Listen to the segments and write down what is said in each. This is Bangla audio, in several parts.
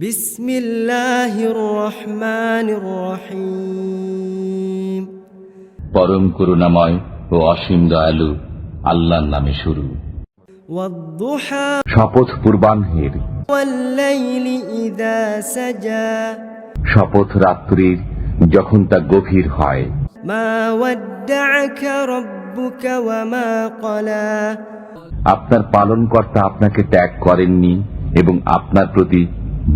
বিসমিল্লাহির রহমানির রহিম। পরম করুণাময় ও অসীম দয়ালু আল্লাহর নামে শুরু। শপথ পূর্বাহ্নের। শপথ রাত্রির যখন তা গভীর হয়। আপনার পালনকর্তা আপনাকে ত্যাগ করেননি এবং আপনার প্রতি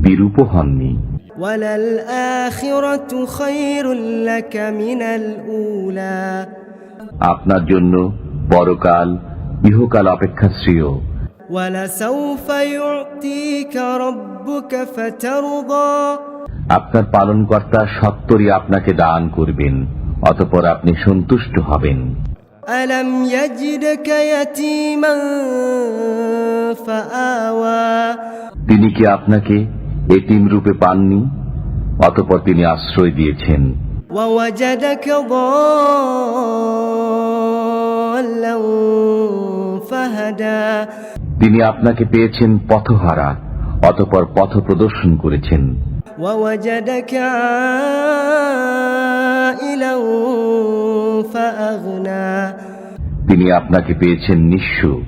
বিরূপ হননি وللآخرة خير لك من الأولى আপনার জন্য পরকাল ইহকাল অপেক্ষা শ্রেয় ولسوف يعطيك ربك فترضى আপনার পালনকর্তা সত্তরই আপনাকে দান করবেন অতপর আপনি সন্তুষ্ট হবেন ألم يجدك يتيما فآوى তিনি কি আপনাকে এটিম রূপে পাননি অতপর তিনি আশ্রয় দিয়েছেন। তিনি আপনাকে পেয়েছেন পথহারা অতপর পথ প্রদর্শন করেছেন। তিনি আপনাকে পেয়েছেন নিঃস্ব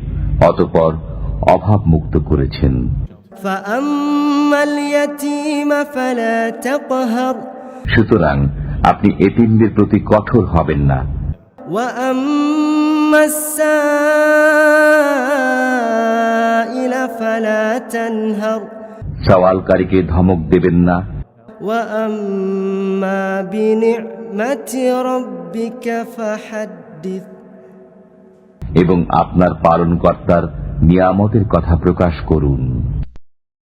অতপর অভাব মুক্ত করেছেন। সুতরাং আপনি এতিমদের প্রতি কঠোর হবেন না। সওয়ালকারীকে ধমক দেবেন না। এবং আপনার পালনকর্তার নিয়ামতের কথা প্রকাশ করুন।